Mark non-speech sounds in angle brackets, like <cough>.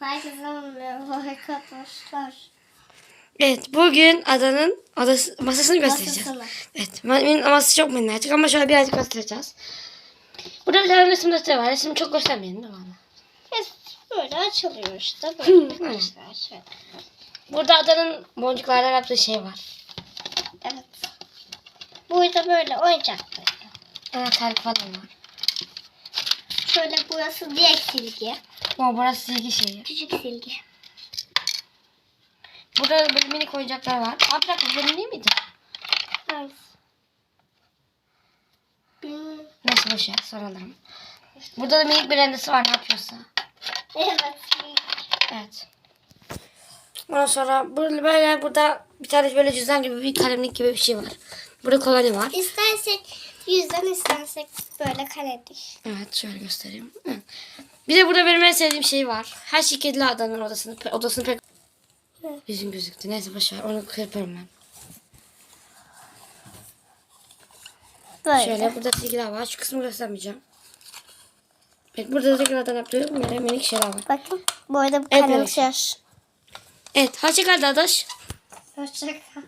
Herkes olmuyor <laughs> arkadaşlar. Evet bugün adanın adası, masasını göstereceğiz. Masasını. Evet benim masası çok minnacık ama şöyle birazcık göstereceğiz. Burada bir tane resim defteri var. Resmi çok göstermeyelim değil mi? Evet, Böyle açılıyor işte. <laughs> Böyle evet. arkadaşlar. Şöyle. Burada adanın boncuklardan yaptığı şey var. Evet. Burada böyle oyuncakları. Anahtarlık falan var. Şöyle burası diğer silgi. O burası silgi şeyi. Küçük silgi. Burada böyle minik oyuncaklar var. Aa bir dakika benim değil miydi? Evet. Hmm, Neyse boş ver sonra alırım. Burada da minik bir rendesi var ne yapıyorsa. Evet. Evet. Ondan sonra böyle burada bir tane böyle cüzdan gibi bir kalemlik gibi bir şey var. Burada kolonya var. İstersek yüzden istersek böyle kalemlik. Evet şöyle göstereyim. Hı. Bir de burada benim en sevdiğim şey var. Her şey kedili adamın odasını, odasını pek... Hı. Yüzüm gözüktü. Neyse boşver onu kırparım ben. Böyle. Şöyle burada silgiler var. Şu kısmı göstermeyeceğim. Evet burada da tekrardan yaptığım böyle minik şeyler var. Bakın. Bu arada bu Evet, kalem evet. Evet hoşçakal Dadaş. Hoşçakal.